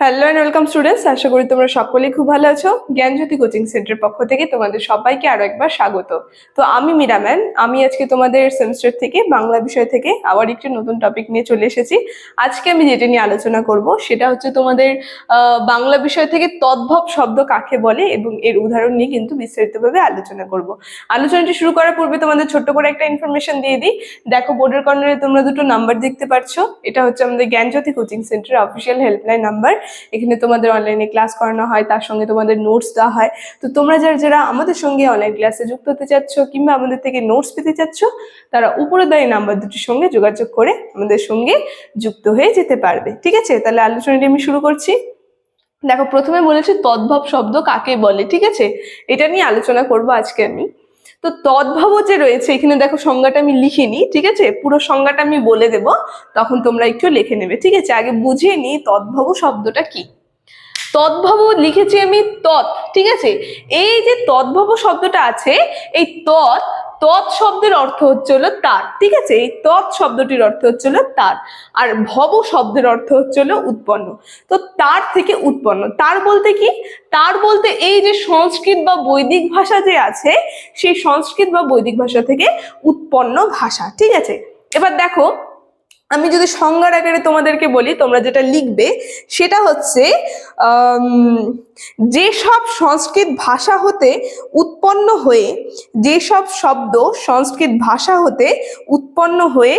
Hello and welcome students আশা করি তোমরা সকলেই খুব ভালো আছো। জ্ঞানজ্যোতি কোচিং সেন্টারের পক্ষ থেকে তোমাদের সবাইকে আরও একবার স্বাগত। তো আমি মীরা ম্যাম। আমি আজকে তোমাদের সেমিস্টার থেকে বাংলা বিষয় থেকে আবার একটি নতুন টপিক নিয়ে চলে এসেছি। আজকে আমি যেটা নিয়ে আলোচনা করব, সেটা হচ্ছে তোমাদের বাংলা বিষয় থেকে তদ্ভব শব্দ কাকে বলে এবং এর উদাহরণ নিয়ে কিন্তু বিস্তারিতভাবে আলোচনা করব। আলোচনাটি শুরু করার পূর্বে তোমাদের ছোট্ট করে একটা ইনফরমেশন দিয়ে দিই। দেখো বোর্ডের কর্নারে তোমরা দুটো নাম্বার দেখতে পাচ্ছ। এটা হচ্ছে আমাদের জ্ঞানজ্যোতি কোচিং সেন্টারের অফিসিয়াল হেল্পলাইন নাম্বার এখানে তোমাদের অনলাইনে ক্লাস করানো হয়, তার সঙ্গে তোমাদের নোটস দেওয়া হয়। তো তোমরা যারা যারা আমাদের সঙ্গে অনলাইন ক্লাসে যুক্ত হতে চাচ্ছ কিংবা আমাদের থেকে নোটস পেতে চাচ্ছ, তারা উপরে দেয় নাম্বার দুটির সঙ্গে যোগাযোগ করে আমাদের সঙ্গে যুক্ত হয়ে যেতে পারবে। ঠিক আছে? তাহলে আলোচনাটি আমি শুরু করছি। দেখো, প্রথমে বলেছি তদ্ভব শব্দ কাকে বলে? ঠিক আছে? এটা নিয়ে আলোচনা করব আজকে আমি। তো তদ্ভব যে রয়েছে, এখানে দেখো সংজ্ঞাটা আমি লিখিনি, ঠিক আছে? পুরো সংজ্ঞাটা আমি বলে দেব, তখন তোমরা একটু লিখে নেবে, ঠিক আছে? আগে বুঝিয়ে নিই তদ্ভব শব্দটা কি। তদ্ভব লিখেছি আমি তৎ, ঠিক আছে? এই যে তদ্ভব শব্দটা আছে, এই তৎ তৎ শব্দের অর্থ হচ্ছে হলো তার। ঠিক আছে? এই তৎ শব্দটির অর্থ হচ্ছে হলো তার। আর ভব শব্দের অর্থ হচ্ছে হলো উৎপন্ন। তো তার থেকে উৎপন্ন। তার বলতে কি? তার বলতে এই যে সংস্কৃত বা বৈদিক ভাষা যে আছে, সেই সংস্কৃত বা বৈদিক ভাষা থেকে উৎপন্ন ভাষা। ঠিক আছে? এবার দেখো আমি যদি সংজ্ঞার আকারে তোমাদেরকে বলি, তোমরা যেটা লিখবে সেটা হচ্ছে যেসব সংস্কৃত ভাষা হতে উৎপন্ন হয়ে, যেসব শব্দ সংস্কৃত ভাষা হতে উৎপন্ন হয়ে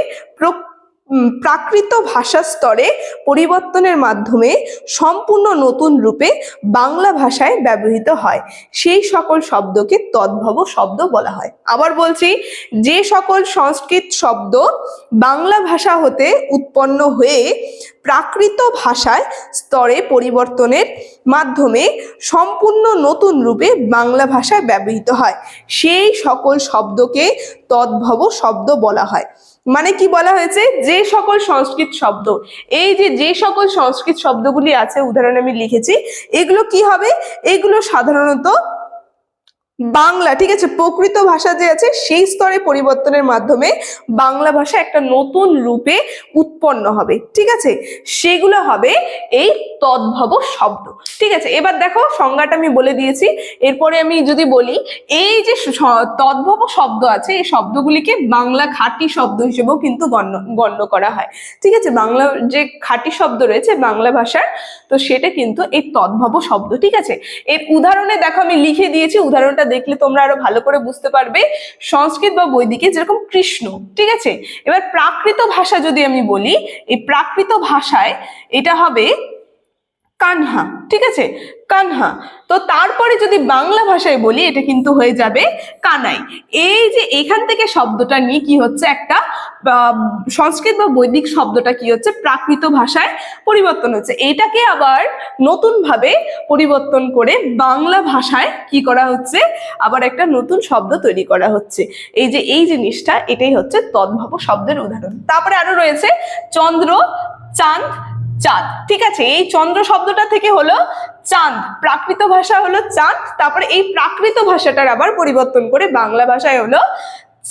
প্রাকৃত ভাষা স্তরে পরিবর্তনের মাধ্যমে সম্পূর্ণ নতুন রূপে বাংলা ভাষায় ব্যবহৃত হয়। সেই সকল শব্দকে তদ্ভব শব্দ বলা হয়। আবার বলছি, যে সকল সংস্কৃত শব্দ বাংলা ভাষা হতে উৎপন্ন হয়ে প্রাকৃত ভাষায় স্তরে পরিবর্তনের মাধ্যমে সম্পূর্ণ নতুন রূপে বাংলা ভাষায় ব্যবহৃত হয়। সেই সকল শব্দকে তদ্ভব শব্দ বলা হয়। মানে কি বলা হয়েছে? যে সকল সংস্কৃত শব্দ। এই যে যে সকল সংস্কৃত শব্দগুলি আছে, উদাহরণ আমি লিখেছি, এগুলো কি হবে? এগুলো সাধারণত বাংলা, ঠিক আছে? প্রকৃত ভাষা যে আছে, সেই স্তরে পরিবর্তনের মাধ্যমে বাংলা ভাষা একটা নতুন রূপে উৎপন্ন হবে, ঠিক আছে? সেগুলো হবে এই তদ্ভব শব্দ, ঠিক আছে? এবার দেখো, সংজ্ঞাটা আমি বলে দিয়েছি। এরপরে আমি যদি বলি, এই যে তদ্ভব শব্দ আছে, এই শব্দগুলিকে বাংলা খাঁটি শব্দ হিসেবেও কিন্তু গণ্য গণ্য করা হয়, ঠিক আছে? বাংলা যে খাঁটি শব্দ রয়েছে বাংলা ভাষার, তো সেটা কিন্তু এই তদ্ভব শব্দ, ঠিক আছে? এর উদাহরণে দেখো, আমি লিখে দিয়েছি, উদাহরণটা দেখলে তোমরা আরও ভালো করে বুঝতে পারবে সংস্কৃত বা বৈদিকে যেরকম কৃষ্ণ, ঠিক আছে? এবার প্রাকৃত ভাষা যদি আমি বলি, এই প্রাকৃত ভাষায় এটা হবে কানহা, ঠিক আছে? কানহা। তো তারপরে যদি বাংলা ভাষায় বলি, এটা কিন্তু হয়ে যাবে কানাই। এই যে এখান থেকে শব্দটা নিয়ে কি হচ্ছে একটা সংস্কৃত বা বৈদিক শব্দটা কি হচ্ছে, প্রাকৃত ভাষায় পরিবর্তন হচ্ছে। এটাকে আবার নতুন ভাবে পরিবর্তন করে বাংলা ভাষায় কি করা হচ্ছে, আবার একটা নতুন শব্দ তৈরি করা হচ্ছে। এই যে এই জিনিসটা, এটাই হচ্ছে তদ্ভব শব্দের উদাহরণ। তারপরে আরও রয়েছে, চন্দ্র, চাঁদ চাঁদ। ঠিক আছে, এই চন্দ্র শব্দটা থেকে হলো চাঁদ। প্রাকৃত ভাষা হলো চাঁদ, তারপরে এই প্রাকৃত ভাষাটার আবার পরিবর্তন করে বাংলা ভাষায় হলো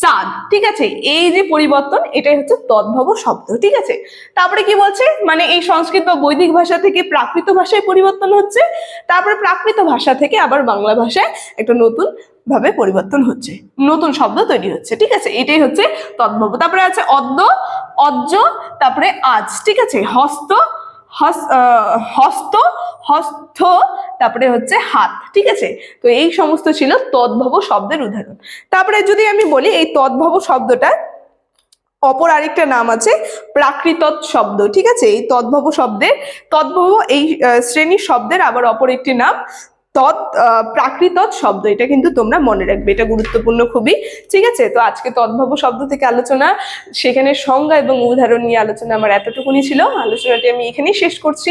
চাঁদ। ঠিক আছে, এই যে পরিবর্তন, এটাই হচ্ছে তদ্ভব শব্দ। ঠিক আছে, তারপরে কি বলছে? মানে এই সংস্কৃত বা বৈদিক ভাষা থেকে প্রাকৃত ভাষায় পরিবর্তন হচ্ছে, তারপরে প্রাকৃত ভাষা থেকে আবার বাংলা ভাষায় একটা নতুন ভাবে পরিবর্তন হচ্ছে, নতুন শব্দ তৈরি হচ্ছে। ঠিক আছে, এটাই হচ্ছে তদ্ভব। তারপরে আছে অদ্য, অজ্জ, তারপরে আজ। ঠিক আছে, হস্ত হস্ত হস্ত তারপরে হচ্ছে হাত, ঠিক আছে? তো এই সমস্ত ছিল তদ্ভব শব্দের উদাহরণ। তারপরে যদি আমি বলি এই তদ্ভব শব্দটা অপর আরেকটা নাম আছে প্রাকৃত শব্দ, ঠিক আছে? এই তদ্ভব শব্দের, তদ্ভব এই শ্রেণির শব্দের আবার অপর একটি নাম তৎ প্রাকৃতৎ প্রাকৃত শব্দ, এটা কিন্তু তোমরা মনে রাখবে, এটা গুরুত্বপূর্ণ খুবই। ঠিক আছে? তো আজকে তদ্ভব শব্দ থেকে আলোচনা, সেখানে সংজ্ঞা এবং উদাহরণ নিয়ে আলোচনা আমার এতটুকুনি ছিল। আলোচনাটি আমি এখানেই শেষ করছি।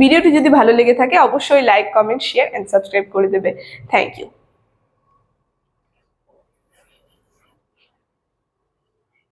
ভিডিওটি যদি ভালো লেগে থাকে, অবশ্যই like comment share and subscribe করে দেবে। Thank you